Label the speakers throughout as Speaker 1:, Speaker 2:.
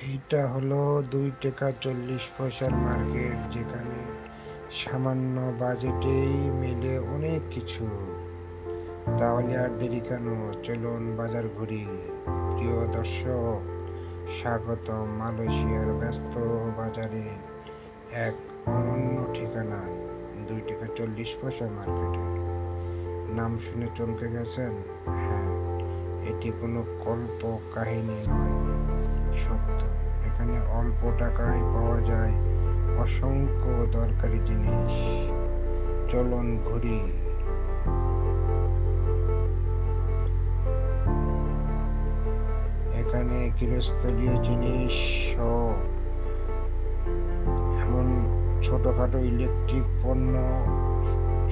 Speaker 1: এইটা হলো দুই টাকা চল্লিশ পয়সার মার্কেট, যেখানে সামান্য বাজেটেই মিলে অনেক কিছু। তাহলে আর দেরি কেন? চলুন বাজার ঘুরি। প্রিয় দর্শক, স্বাগতম মালয়েশিয়ার ব্যস্ত বাজারে এক অনন্য ঠিকানায়, দুই টাকা চল্লিশ পয়সা মার্কেটে। নাম শুনে চমকে গেছেন? হ্যাঁ এটি কোনো কল্প কাহিনী নয়। সত্য। এখানে অল্প টাকায় পাওয়া যায় অসংখ্য দরকারি জিনিস। চলন ঘুরি। এখানে গৃহস্থলীয় জিনিস সহ এমন ছোটখাটো ইলেকট্রিক পণ্য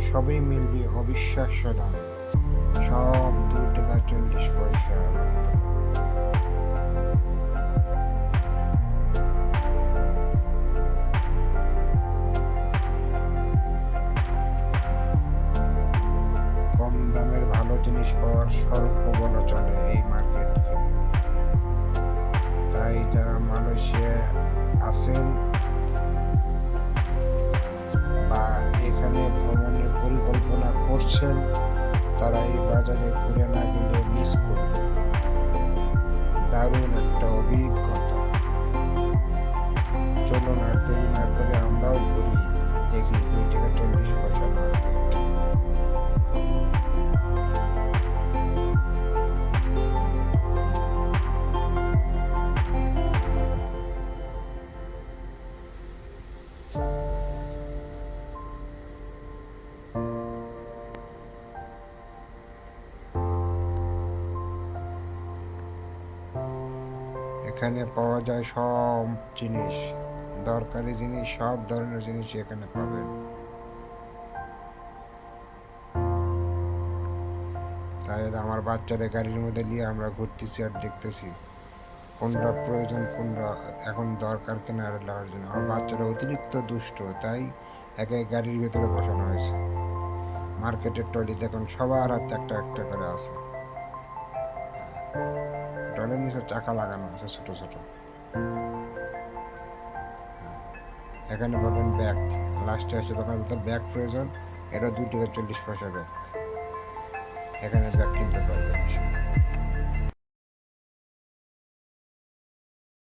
Speaker 1: সবই মিলবে অবিশ্বাস্য দামে। স্বল্প বলা চলে এই মার্কেটকে। তাই যারা মালয়েশিয়ায় আছেন বা এখানে ভ্রমণের পরিকল্পনা করছেন, তারা এই বাজারে ঘুরে না গেলে মিস করবে। দারুণ একটা অভিজ্ঞতা। চলুন এখানে পাওয়া যায় সব জিনিস, দরকারি জিনিস, সব ধরনের জিনিস এখানে পাবেন। তাই আমার বাচ্চারা গাড়ির মধ্যে নিয়ে আমরা ঘুরতেছি আর দেখতেছি। কোনটা প্রয়োজন, কোনটা এখন দরকার কেনা আর জন্য। আমার বাচ্চারা অতিরিক্ত দুষ্ট, তাই একে গাড়ির ভেতরে বসানো হয়েছে। মার্কেটের টয়লেট দেখুন সবার হাতে একটা একটা করে আছে। টয়লেট নিচে চাকা লাগানো আছে, ছোট ছোট। এখানে পাবেন ব্যাগ। লাস্টে আছে তখন তার ব্যাগ প্রয়োজন। এটা দুই টাকা চল্লিশ পয়সা ব্যাগ। এখানে ব্যাগ কিনতে।